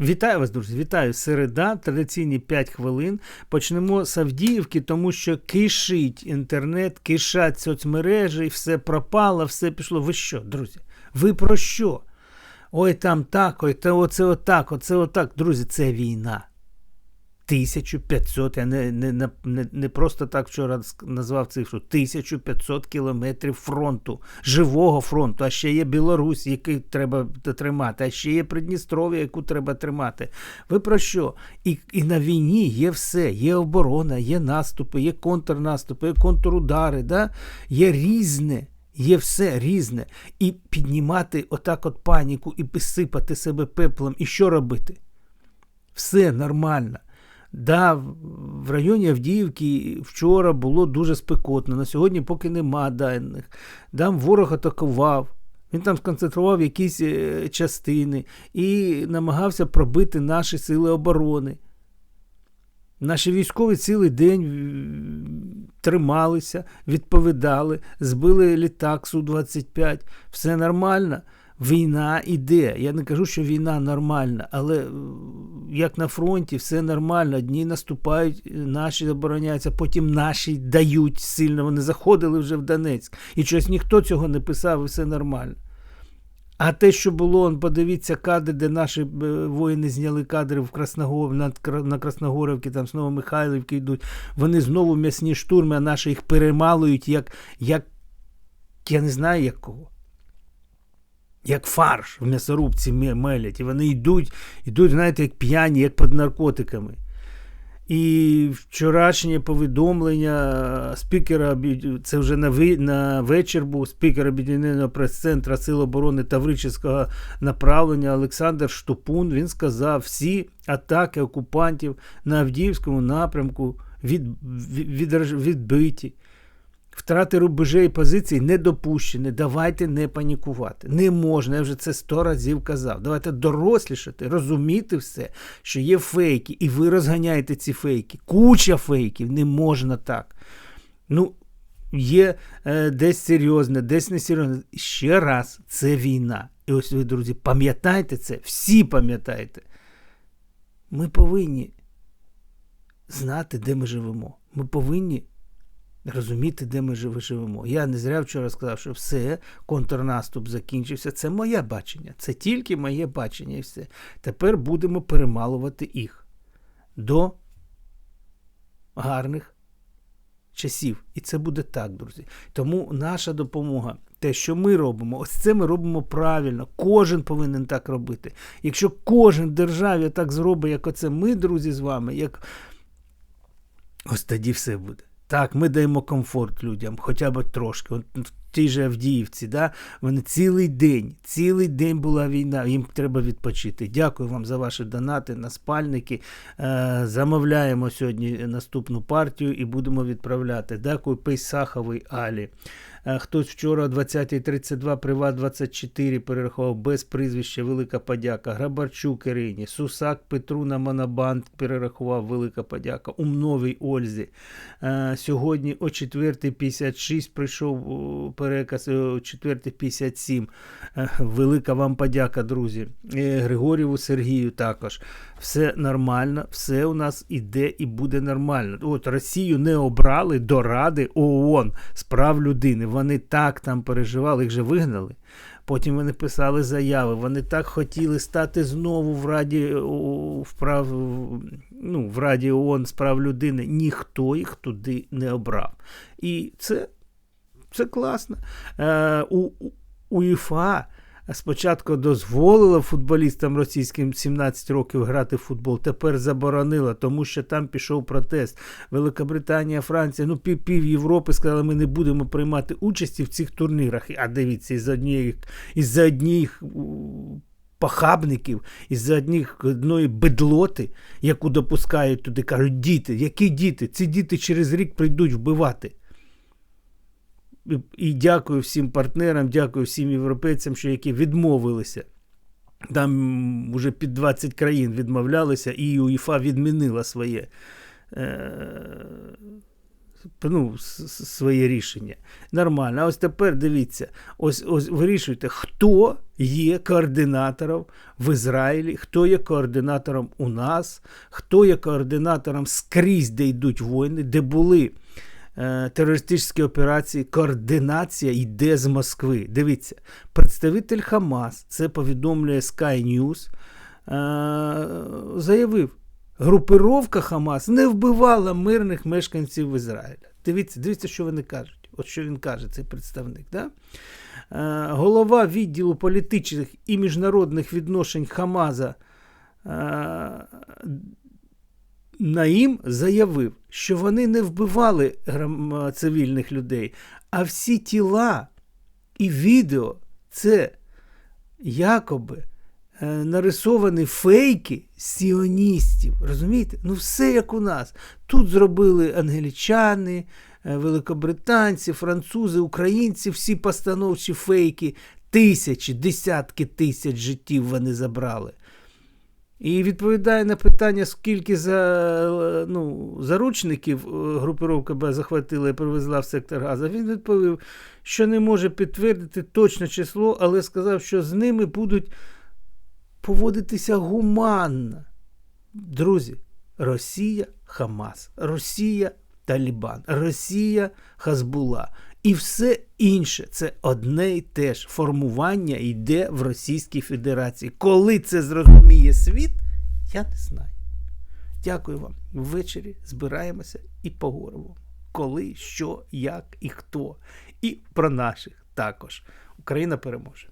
Вітаю вас, друзі! Вітаю! Середа, традиційні 5 хвилин. Почнемо з Авдіївки, тому що кишить інтернет, кишать соцмережі, все пропало, все пішло. Ви що, друзі? Ви про що? Ой, там так, ой, та оце отак, оце отак. Друзі, це війна. 1500, я не не, не, не просто так вчора назвав цифру, 1500 кілометрів фронту, живого фронту, а ще є Білорусь, який треба тримати, а ще є Придністров'я, яку треба тримати. Ви про що? І і на війні є все, є оборона, є наступи, є контрнаступи, є контрудари, да? є різне. Є все різне. І піднімати отак от паніку і посипати себе пеплом. І що робити? Все нормально. Да, в районі Авдіївки вчора було дуже спекотно. На сьогодні поки нема даних. Там ворог атакував. Він там сконцентрував якісь е, частини і намагався пробити наші сили оборони. Наші військові цілий день трималися, відповідали, збили літак Су-25. Все нормально. Війна іде. Я не кажу, що війна нормальна, але е, як на фронті, все нормально. Дні наступають, наші обороняються, потім наші дають сильно. Вони заходили вже в Донецьк. І щось ніхто цього не писав, і все нормально. А те, що було, подивіться кадри, де наші е, воїни зняли кадри в Красногор, на Красногорівці, там знову Михайлівки йдуть. Вони знову м'ясні штурми, а наші їх перемалують, як, як я не знаю як кого як фарш в м'ясорубці мелять. І вони йдуть, йдуть, знаєте, як п'яні, як під наркотиками. І вчорашнє повідомлення спікера, це вже на на вечір був спікер об'єднаного прес-центра Сил оборони Таврического направлення Олександр Штупун. Він сказав, всі атаки окупантів на Авдіївському напрямку від, від, від, відбиті. Втрати рубежей позицій не допущені. Давайте не панікувати. Не можна, я вже це сто разів казав. Давайте дорослішати, розуміти все, що є фейки, і ви розганяєте ці фейки. Куча фейків, не можна так. Ну, є е, десь серйозне, десь несерйозне. Ще раз, це війна. І ось ви, друзі, пам'ятайте це, всі пам'ятайте. Ми повинні знати, де ми живемо. Ми повинні розуміти, де ми живемо. Я не зря вчора сказав, що все, контрнаступ закінчився. Це моє бачення. Це тільки моє бачення і все. Тепер будемо перемалувати їх до гарних часів. І це буде так, друзі. Тому наша допомога. Те, що ми робимо, ось це ми робимо правильно. Кожен повинен так робити. Якщо кожен державі так зробить, як оце ми, друзі, з вами, як ось тоді все буде. Так, ми даємо комфорт людям, хоча б трошки. От тій же Авдіївці, да? вони цілий день, цілий день була війна, їм треба відпочити. Дякую вам за ваші донати на спальники. Е, замовляємо сьогодні наступну партію і будемо відправляти. Дякую Пейсаховий Алі. Е, хтось вчора о 20.32 Приват 24 перерахував без прізвища Велика подяка. Грабарчук Ірині, Сусак Петру на Монобанк перерахував Велика подяка. Умновій Ользі. Е, сьогодні о 4.56 прийшов переказ, о 4.57. Е, велика вам подяка, друзі. Григоріву Сергію також. Все нормально, все у нас іде і буде нормально. От Росію не обрали до Ради ООН з прав людини. Вони так там переживали, їх же вигнали. Потім вони писали заяви. Вони так хотіли стати знову в Раді в прав, ну, в Раді ООН з прав людини. Ніхто їх туди не обрав. І це це класно. Е, у УЄФА спочатку дозволила футболістам російським 17 років грати в футбол, тепер заборонила, тому що там пішов протест. Великобританія, Франція, ну пів, пів Європи сказали, ми не будемо приймати участі в цих турнірах. А дивіться, із однієї із одних похабників, із одної бедлоти, яку допускають туди, кажуть, діти, які діти? Ці діти через рік прийдуть вбивати. І дякую всім партнерам, дякую всім європейцям, що які відмовилися. Там вже під 20 країн відмовлялися, і УЄФА відмінила своє е, ну, своє рішення. Нормально. А ось тепер дивіться, ось, ось вирішуйте, хто є координатором в Ізраїлі, хто є координатором у нас, хто є координатором скрізь, де йдуть війни, де були терористичні операції, координація йде з Москви. Дивіться, представитель Хамас, це повідомлює Sky News, е, заявив, групировка Хамас не вбивала мирних мешканців Ізраїля. Дивіться, дивіться, що вони кажуть. От що він каже, цей представник. Да? Е, голова відділу політичних і міжнародних відношень Хамаза е, Наїм заявив, що вони не вбивали грам- цивільних людей, а всі тіла і відео це якоби е, нарисовані фейки сіоністів. Розумієте? Ну, все як у нас. Тут зробили англічани, е, великобританці, французи, українці, всі постановчі фейки, тисячі, десятки тисяч життів вони забрали. І відповідає на питання, скільки за, ну, заручників е, групировка Б захватила і привезла в сектор Газа. Він відповів, що не може підтвердити точне число, але сказав, що з ними будуть поводитися гуманно. Друзі, Росія Хамас, Росія Талібан, Росія Хазбула. І все інше це одне й те ж формування йде в Російській Федерації. Коли це зрозуміє світ, я не знаю. Дякую вам. Ввечері збираємося і поговоримо. Коли, що, як і хто. І про наших також. Україна переможе.